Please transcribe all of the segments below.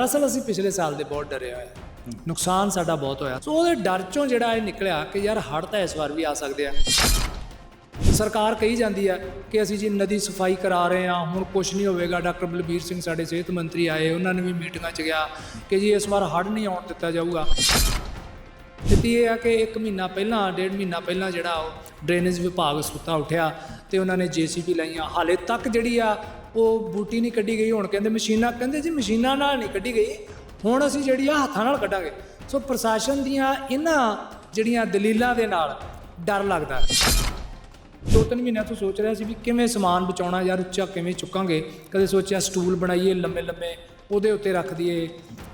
ਦਰਅਸਲ ਅਸੀਂ ਪਿਛਲੇ ਸਾਲ ਦੇ ਬਹੁਤ ਡਰੇ ਹੋਏ ਹਾਂ। ਨੁਕਸਾਨ ਸਾਡਾ ਬਹੁਤ ਹੋਇਆ। ਸੋ ਉਹਦੇ ਡਰ ਚੋਂ ਜਿਹੜਾ ਇਹ ਨਿਕਲਿਆ ਕਿ ਯਾਰ ਹੜ੍ਹ ਤਾਂ ਇਸ ਵਾਰ ਵੀ ਆ ਸਕਦੇ ਆ। ਸਰਕਾਰ ਕਹੀ ਜਾਂਦੀ ਹੈ ਕਿ ਅਸੀਂ ਜੀ ਨਦੀ ਸਫ਼ਾਈ ਕਰਾ ਰਹੇ ਹਾਂ, ਹੁਣ ਕੁਝ ਨਹੀਂ ਹੋਵੇਗਾ। ਡਾਕਟਰ ਬਲਬੀਰ ਸਿੰਘ ਸਾਡੇ ਸਿਹਤ ਮੰਤਰੀ ਆਏ, ਉਹਨਾਂ ਨੇ ਵੀ ਮੀਟਿੰਗਾਂ 'ਚ ਗਿਆ ਕਿ ਜੀ ਇਸ ਵਾਰ ਹੜ੍ਹ ਨਹੀਂ ਆਉਣ ਦਿੱਤਾ ਜਾਊਗਾ। ਸਥਿਤੀ ਇਹ ਆ ਕਿ ਇੱਕ ਮਹੀਨਾ ਪਹਿਲਾਂ, ਡੇਢ ਮਹੀਨਾ ਪਹਿਲਾਂ ਜਿਹੜਾ ਉਹ ਡਰੇਨੇਜ ਵਿਭਾਗ ਸੁੱਤਾ ਉੱਠਿਆ ਤੇ ਉਹਨਾਂ ਨੇ ਜੀਸੀਪੀ ਲਾਈਆਂ। ਹਾਲੇ ਤੱਕ ਜਿਹੜੀ ਆ ਉਹ ਬੂਟੀ ਨਹੀਂ ਕੱਢੀ ਗਈ, ਹੁਣ ਕਹਿੰਦੇ ਮਸ਼ੀਨਾਂ, ਕਹਿੰਦੇ ਜੀ ਮਸ਼ੀਨਾਂ ਨਾਲ ਨਹੀਂ ਕੱਢੀ ਗਈ, ਹੁਣ ਅਸੀਂ ਜਿਹੜੀ ਆ ਹੱਥਾਂ ਨਾਲ ਕੱਢਾਂਗੇ। ਸੋ ਪ੍ਰਸ਼ਾਸਨ ਦੀਆਂ ਇਹਨਾਂ ਜਿਹੜੀਆਂ ਦਲੀਲਾਂ ਦੇ ਨਾਲ ਡਰ ਲੱਗਦਾ ਦੋ ਤਿੰਨ ਮਹੀਨਿਆਂ ਤੋਂ ਸੋਚ ਰਿਹਾ ਸੀ ਵੀ ਕਿਵੇਂ ਸਮਾਨ ਬਚਾਉਣਾ ਯਾਰ ਉੱਚਾ ਕਿਵੇਂ ਚੁੱਕਾਂਗੇ। ਕਦੇ ਸੋਚਿਆ ਸਟੂਲ ਬਣਾਈਏ ਲੰਮੇ ਲੰਮੇ, ਉਹਦੇ ਉੱਤੇ ਰੱਖ ਦਈਏ।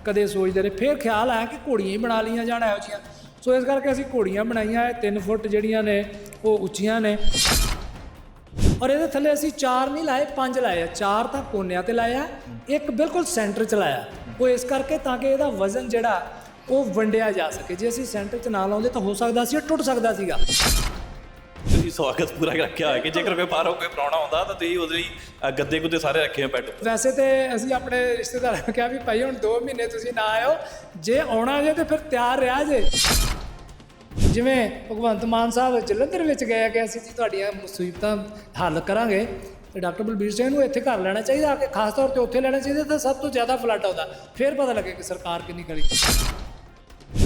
ਕਦੇ ਸੋਚਦੇ ਰਹੇ, ਫਿਰ ਖਿਆਲ ਆਇਆ ਕਿ ਘੋੜੀਆਂ ਹੀ ਬਣਾ ਲਈਆਂ ਜਾਣ ਇਹੋ ਜਿਹੀਆਂ। ਸੋ ਇਸ ਕਰਕੇ ਅਸੀਂ ਘੋੜੀਆਂ ਬਣਾਈਆਂ, ਇਹ 3 ਫੁੱਟ ਜਿਹੜੀਆਂ ਨੇ, ਉਹ ਉੱਚੀਆਂ ਨੇ। ਔਰ ਇਹਦੇ ਥੱਲੇ ਅਸੀਂ ਚਾਰ ਨਹੀਂ ਲਾਏ ਪੰਜ ਲਾਏ ਆ। ਚਾਰ ਤਾਂ ਕੋਨਿਆਂ ਤੇ ਲਾਇਆ ਇੱਕ ਬਿਲਕੁਲ ਸੈਂਟਰ 'ਚ ਲਾਇਆ। ਉਹ ਇਸ ਕਰਕੇ ਤਾਂ ਕਿ ਇਹਦਾ ਵਜ਼ਨ ਜਿਹੜਾ ਉਹ ਵੰਡਿਆ ਜਾ ਸਕੇ। ਜੇ ਅਸੀਂ ਸੈਂਟਰ 'ਚ ਨਾ ਲਾਉਂਦੇ ਤਾਂ ਹੋ ਸਕਦਾ ਸੀ ਇਹ ਟੁੱਟ ਸਕਦਾ ਸੀਗਾ। ਤੁਸੀਂ ਸਵਾਗਤ ਪੂਰਾ ਰੱਖਿਆ ਹੋਇਆ ਕਿ ਜੇਕਰ ਕੋਈ ਬਾਹਰੋਂ ਕੋਈ ਪ੍ਰਾਹੁਣਾ ਹੁੰਦਾ ਤਾਂ ਤੁਸੀਂ ਉਹਦੇ ਲਈ ਗੱਦੇ ਗੁੱਦੇ ਸਾਰੇ ਰੱਖੇ ਹੋਏ ਬੈੱਡ ਵੈਸੇ ਤੇ ਅਸੀਂ ਆਪਣੇ ਰਿਸ਼ਤੇਦਾਰਾਂ ਨੂੰ ਕਿਹਾ ਵੀ ਭਾਈ ਹੁਣ 2 ਮਹੀਨੇ ਤੁਸੀਂ ਨਾ ਆਇਓ ਜੇ ਆਉਣਾ ਜੇ ਤੇ ਫਿਰ ਤਿਆਰ ਰਿਹਾ ਜੇ। ਜਿਵੇਂ ਭਗਵੰਤ ਮਾਨ ਸਾਹਿਬ ਜਲੰਧਰ ਵਿੱਚ ਗਏ ਕਿ ਅਸੀਂ ਜੀ ਤੁਹਾਡੀਆਂ ਮੁਸੀਬਤਾਂ ਹੱਲ ਕਰਾਂਗੇ, ਤੇ ਡਾਕਟਰ ਬਲਬੀਰ ਸਿੰਘ ਨੂੰ ਇੱਥੇ ਘਰ ਲੈਣਾ ਚਾਹੀਦਾ, ਆ ਕੇ ਖਾਸ ਤੌਰ ਤੇ ਉੱਥੇ ਲੈਣਾ ਚਾਹੀਦਾ, ਤਾਂ ਸਭ ਤੋਂ ਜ਼ਿਆਦਾ ਫਲੱਡ ਆਉਂਦਾ ਫਿਰ ਪਤਾ ਲੱਗੇ ਕਿ ਸਰਕਾਰ ਕਿੰਨੀ ਕਰੀ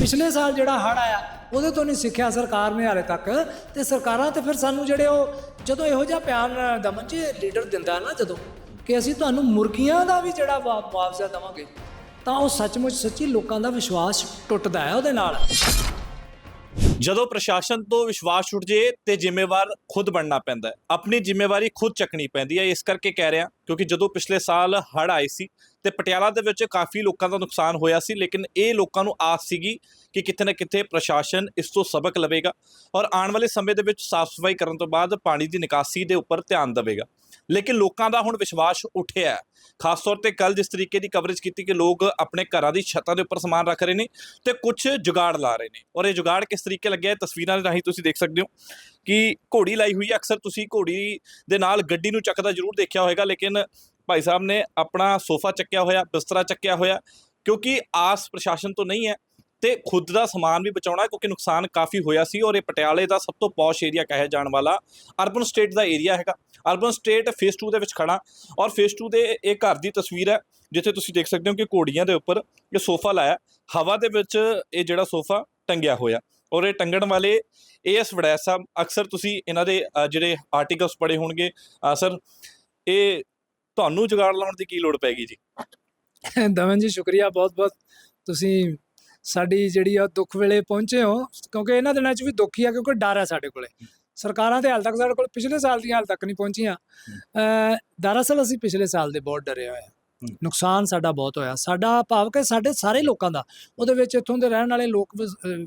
ਪਿਛਲੇ ਸਾਲ ਜਿਹੜਾ ਹੜ ਆਇਆ, ਉਹਦੇ ਤੋਂ ਨਹੀਂ ਸਿੱਖਿਆ ਸਰਕਾਰ ਨੇ ਹਾਲੇ ਤੱਕ, ਤੇ ਸਰਕਾਰਾਂ ਤੇ ਫਿਰ ਸਾਨੂੰ ਜਿਹੜੇ ਉਹ ਜਦੋਂ ਇਹੋ ਜਿਹਾ ਪਿਆਰ ਦਮਨ ਜੀ ਲੀਡਰ ਦਿੰਦਾ ਨਾ ਜਦੋਂ, ਕਿ ਅਸੀਂ ਤੁਹਾਨੂੰ ਮੁਰਗੀਆਂ ਦਾ ਵੀ ਜਿਹੜਾ ਵਾ- ਮੁਆਵਜ਼ਾ ਦੇਵਾਂਗੇ, ਤਾਂ ਉਹ ਸੱਚਮੁੱਚ ਸੱਚੀ ਲੋਕਾਂ ਦਾ ਵਿਸ਼ਵਾਸ ਟੁੱਟਦਾ ਹੈ ਉਹਦੇ ਨਾਲ। ਜਦੋਂ ਪ੍ਰਸ਼ਾਸਨ ਤੋਂ ਵਿਸ਼ਵਾਸ ਉੱਠ ਜੇ ਤੇ ਜ਼ਿੰਮੇਵਾਰ ਖੁਦ ਬਣਨਾ ਪੈਂਦਾ ਆਪਣੀ ਜ਼ਿੰਮੇਵਾਰੀ ਖੁਦ ਚੱਕਣੀ ਪੈਂਦੀ ਹੈ, ਇਸ ਕਰਕੇ ਕਹਿ ਰਿਹਾ ਕਿਉਂਕਿ ਜਦੋਂ ਪਿਛਲੇ ਸਾਲ ਹੜ੍ਹ ਆਏ ਸੀ ਤੇ ਪਟਿਆਲਾ ਦੇ ਵਿੱਚ ਕਾਫੀ ਲੋਕਾਂ ਦਾ ਨੁਕਸਾਨ ਹੋਇਆ ਸੀ, ਲੇਕਿਨ ਇਹ ਲੋਕਾਂ ਨੂੰ ਆਸ ਸੀਗੀ ਕਿ ਕਿਤੇ ਨਾ ਕਿਤੇ ਪ੍ਰਸ਼ਾਸਨ ਇਸ ਤੋਂ ਸਬਕ ਲਵੇਗਾ ਔਰ ਆਉਣ ਵਾਲੇ ਸਮੇਂ ਦੇ ਵਿੱਚ ਸਾਫ਼ ਸਫ਼ਾਈ ਕਰਨ ਤੋਂ ਬਾਅਦ ਪਾਣੀ ਦੀ ਨਿਕਾਸੀ ਦੇ ਉੱਪਰ ਧਿਆਨ ਦੇਵੇਗਾ। ਲੇਕਿਨ ਲੋਕਾਂ ਦਾ ਹੁਣ ਵਿਸ਼ਵਾਸ ਉੱਠਿਆ ਹੈ, ਖਾਸ ਤੌਰ ਤੇ ਕੱਲ ਜਿਸ ਤਰੀਕੇ ਦੀ ਕਵਰੇਜ ਕੀਤੀ ਕਿ ਲੋਕ ਆਪਣੇ ਘਰਾਂ ਦੀ ਛੱਤਾਂ ਦੇ ਉੱਪਰ ਸਮਾਨ ਰੱਖ ਰਹੇ ਨੇ ਤੇ ਕੁਝ ਜੁਗਾੜ ਲਾ ਰਹੇ ਨੇ ਔਰ ਇਹ ਜੁਗਾੜ ਕਿਸ ਤਰੀਕੇ ਲੱਗਿਆ ਤਸਵੀਰਾਂ ਦੇ ਰਾਹੀਂ ਤੁਸੀਂ ਦੇਖ ਸਕਦੇ ਹੋ ਕਿ ਘੋੜੀ ਲਾਈ ਹੋਈ ਹੈ, ਅਕਸਰ ਤੁਸੀਂ ਘੋੜੀ ਦੇ ਨਾਲ ਗੱਡੀ ਨੂੰ ਚੱਕਦਾ ਜ਼ਰੂਰ ਦੇਖਿਆ ਹੋਵੇਗਾ ਲੇਕਿਨ ਭਾਈ ਸਾਹਿਬ ਨੇ ਆਪਣਾ ਸੋਫਾ ਚੱਕਿਆ ਹੋਇਆ, ਬਿਸਤਰਾ ਚੱਕਿਆ ਹੋਇਆ, ਕਿਉਂਕਿ ਆਸ ਪ੍ਰਸ਼ਾਸਨ ਤੋਂ ਨਹੀਂ ਹੈ ਤੇ ਖੁਦ ਦਾ ਸਮਾਨ ਵੀ ਬਚਾਉਣਾ ਕਿਉਂਕਿ ਨੁਕਸਾਨ ਕਾਫੀ ਹੋਇਆ ਸੀ ਔਰ ਇਹ ਪਟਿਆਲੇ ਦਾ ਸਭ ਤੋਂ ਪੌਸ਼ ਏਰੀਆ ਕਹਿਆ ਜਾਣ ਵਾਲਾ ਅਰਬਨ ਸਟੇਟ ਦਾ ਏਰੀਆ ਹੈਗਾ। ਅਰਬਨ ਸਟੇਟ ਫੇਸ 2 ਦੇ ਵਿੱਚ ਖੜਾ ਔਰ ਫੇਸ 2 ਦੇ ਇਹ ਘਰ ਦੀ ਤਸਵੀਰ ਹੈ, ਜਿੱਥੇ ਤੁਸੀਂ ਦੇਖ ਸਕਦੇ ਹੋ ਕਿ ਘੋੜੀਆਂ ਦੇ ਉੱਪਰ ਇਹ ਸੋਫਾ ਲਾਇਆ, ਹਵਾ ਦੇ ਵਿੱਚ ਇਹ ਜਿਹੜਾ ਸੋਫਾ ਟੰਗਿਆ ਹੋਇਆ ਔਰ ਇਹ ਟੰਗਣ ਵਾਲੇ ਏਐਸ ਵੜੈਚ ਸਾਹਿਬ, ਅਕਸਰ ਤੁਸੀਂ ਇਹਨਾਂ ਦੇ ਜਿਹੜੇ ਆਰਟੀਕਲਸ ਪੜ੍ਹੇ ਹੋਣਗੇ ਸਰ ਇਹ ਤੁਹਾਨੂੰ ਜੁਗਾੜ ਲਾਉਣ ਦੀ ਕੀ ਲੋੜ ਪੈ ਗਈ ਜੀ? ਦਮਨ ਜੀ ਸ਼ੁਕਰੀਆ ਬਹੁਤ ਬਹੁਤ। ਤੁਸੀਂ ਸਾਡੀ ਜਿਹੜੀ ਆ ਦੁੱਖ ਵੇਲੇ ਪਹੁੰਚੇ ਹੋ ਕਿਉਂਕਿ ਇਹਨਾਂ ਦਿਨਾਂ 'ਚ ਵੀ ਦੁੱਖ ਹੀ ਆ ਕਿਉਂਕਿ ਡਰ ਹੈ ਸਾਡੇ ਕੋਲੇ। ਸਰਕਾਰਾਂ ਤੇ ਹਾਲ ਤੱਕ ਸਾਡੇ ਕੋਲ ਪਿਛਲੇ ਸਾਲ ਦੀਆਂ ਹਾਲ ਤੱਕ ਨਹੀਂ ਪਹੁੰਚੀਆਂ। ਦਰਅਸਲ ਅਸੀਂ ਪਿਛਲੇ ਸਾਲ ਦੇ ਬਹੁਤ ਡਰੇ ਹੋਏ ਨੁਕਸਾਨ ਸਾਡਾ ਬਹੁਤ ਹੋਇਆ। ਸਾਡਾ ਭਾਵ ਕਿ ਸਾਡੇ ਸਾਰੇ ਲੋਕਾਂ ਦਾ ਉਹਦੇ ਵਿੱਚ ਇੱਥੋਂ ਦੇ ਰਹਿਣ ਵਾਲੇ ਲੋਕ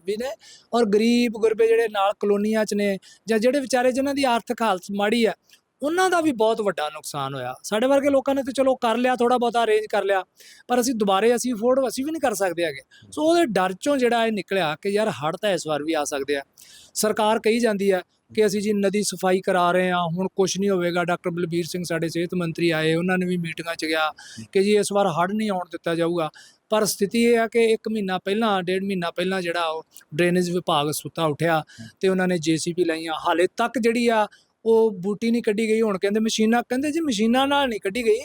ਵੀ ਨੇ ਔਰ ਗਰੀਬ ਗੁਰਬੇ ਜਿਹੜੇ ਨਾਲ ਕਲੋਨੀਆਂ 'ਚ ਨੇ ਜਾਂ ਜਿਹੜੇ ਵਿਚਾਰੇ ਜਿਨ੍ਹਾਂ ਦੀ ਆਰਥਿਕ ਹਾਲਤ ਮਾੜੀ ਆ ਉਹਨਾਂ ਦਾ ਵੀ ਬਹੁਤ ਵੱਡਾ ਨੁਕਸਾਨ ਹੋਇਆ। ਸਾਡੇ ਵਰਗੇ ਲੋਕਾਂ ਨੇ ਤੇ ਚਲੋ ਕਰ ਲਿਆ ਥੋੜਾ ਬਹੁਤਾ ਅਰੇਂਜ ਕਰ ਲਿਆ, ਪਰ ਅਸੀਂ ਦੁਬਾਰੇ ਅਸੀਂ ਅਫੋਰਡ ਅਸੀਂ ਵੀ ਨਹੀਂ ਕਰ ਸਕਦੇ ਹੈਗੇ। ਸੋ ਉਹਦੇ ਡਰ ਚੋਂ ਜਿਹੜਾ ਇਹ ਨਿਕਲਿਆ ਕਿ ਯਾਰ ਹੜ੍ਹ ਤਾਂ ਇਸ ਵਾਰ ਵੀ ਆ ਸਕਦੇ ਆ। ਸਰਕਾਰ ਕਹੀ ਜਾਂਦੀ ਹੈ ਕਿ ਅਸੀਂ ਜੀ ਨਦੀ ਸਫ਼ਾਈ ਕਰਾ ਰਹੇ ਹਾਂ, ਹੁਣ ਕੁਝ ਨਹੀਂ ਹੋਵੇਗਾ। ਡਾਕਟਰ ਬਲਬੀਰ ਸਿੰਘ ਸਾਡੇ ਸਿਹਤ ਮੰਤਰੀ ਆਏ, ਉਹਨਾਂ ਨੇ ਵੀ ਮੀਟਿੰਗਾਂ 'ਚ ਗਿਆ ਕਿ ਜੀ ਇਸ ਵਾਰ ਹੜ੍ਹ ਨਹੀਂ ਆਉਣ ਦਿੱਤਾ ਜਾਊਗਾ। ਪਰ ਸਥਿਤੀ ਇਹ ਆ ਕਿ ਇੱਕ ਮਹੀਨਾ ਪਹਿਲਾਂ, ਡੇਢ ਮਹੀਨਾ ਪਹਿਲਾਂ ਜਿਹੜਾ ਉਹ ਡਰੇਨੇਜ ਵਿਭਾਗ ਸੁੱਤਾ ਉੱਠਿਆ ਤੇ ਉਹਨਾਂ ਨੇ ਜੀਸੀਪੀ ਲਾਈਆਂ। ਹਾਲੇ ਤੱਕ ਜਿਹੜੀ ਆ ਉਹ ਬੂਟੀ ਨਹੀਂ ਕੱਢੀ ਗਈ, ਹੁਣ ਕਹਿੰਦੇ ਮਸ਼ੀਨਾਂ, ਕਹਿੰਦੇ ਜੀ ਮਸ਼ੀਨਾਂ ਨਾਲ ਨਹੀਂ ਕੱਢੀ ਗਈ,